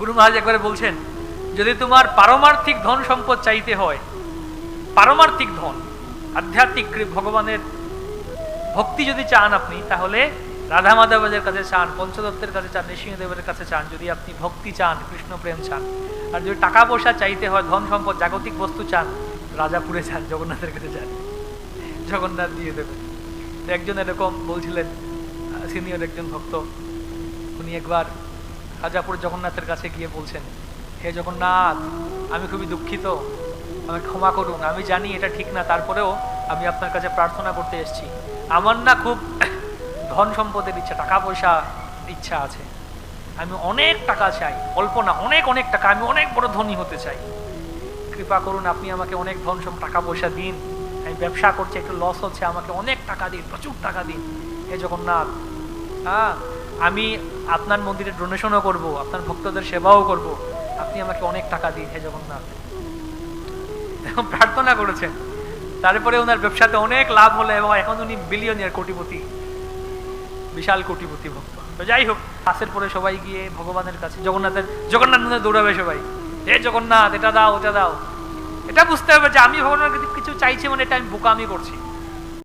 গুরু মহারাজ একবারে বলছেন, যদি তোমার পারমার্থিক ধন সম্পদ চাইতে হয়, পারমার্থিক ধন, আধ্যাত্মিক ভগবানের ভক্তি যদি চান আপনি, তাহলে রাধা মাধবের কাছে চান, পঞ্চদত্তের কাছে চান, নৃসিংহদেবের কাছে চান, যদি আপনি ভক্তি চান, কৃষ্ণ প্রেম চান, আর যদি টাকা পয়সা চাইতে হয়, ধন সম্পদ, জাগতিক বস্তু চান, রাজাপুরে চান, জগন্নাথের কাছে চান, জগন্নাথ দিয়ে দেবেন। একজন এরকম বলছিলেন সিনিয়র একজন ভক্ত, উনি একবার রাজাপুর জগন্নাথের কাছে গিয়ে বলছেন, হে জগন্নাথ, আমি খুবই দুঃখিত। আমাকে ক্ষমা করুন। আমি জানি এটা ঠিক না। তারপরেও আমি আপনার কাছে প্রার্থনা করতে এসেছি। আমার না খুব ধন সম্পদের ইচ্ছা, টাকা পয়সা ইচ্ছা আছে। আমি অনেক টাকা চাই, অল্প না, অনেক অনেক টাকা। আমি অনেক বড় ধনী হতে চাই। কৃপা করুন আপনি আমাকে অনেক ধন সম, টাকা পয়সা দিন। আমি ব্যবসা করছি, একটু লস হচ্ছে। আমাকে অনেক টাকা দিন, প্রচুর টাকা দিন। হে জগন্নাথ হ্যাঁ আমি আপনার মন্দিরে ডোনেশনও করব, আপনার ভক্তদের সেবাও করব। আপনি আমাকে অনেক টাকা দিন, হে জগন্নাথ। এরকম প্রার্থনা করেছেন। তারপরে ওনার ব্যবসাতে অনেক লাভ হলো এবং এখন উনি বিলিয়নিয়ার কোটিপতি। বিশাল কোটিপতি ভক্ত। তো যাই হোক, পাশের পরে সবাই গিয়ে ভগবানের কাছে, জগন্নাথের, জগন্নাথ দৌড়াবে সবাই। হে জগন্নাথ, এটা দাও, ওটা দাও। এটা বুঝতে হবে যে আমি ভগবানের কিছু চাইছি মানে এটা আমি বোকামি করছি।